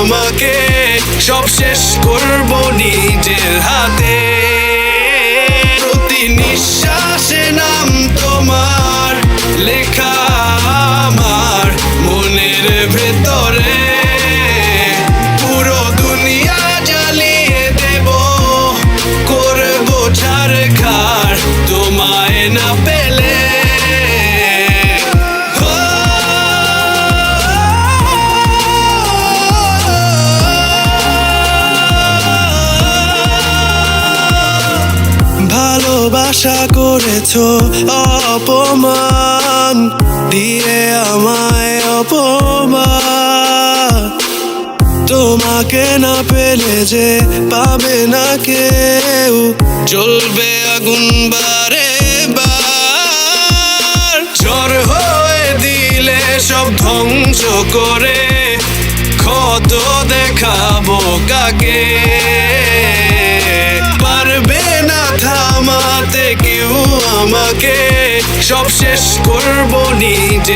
আমাকে সব শেষ করব নিজের হাতে। প্রতি নিঃশ্বাসে নাম তোমার লেখা ভালোবাসা করেছ অপমান, দিয়ে আমায় অপমান। তোমাকে না পেলে যে পাবে না কেউ জ্বলবে আগুন বারে বার। ঝড় হয়ে দিলে সব ধ্বংস করে, ক্ষত দেখাবো কাকে? থামাতে কেউ আমাকে সব শেষ করব নিজের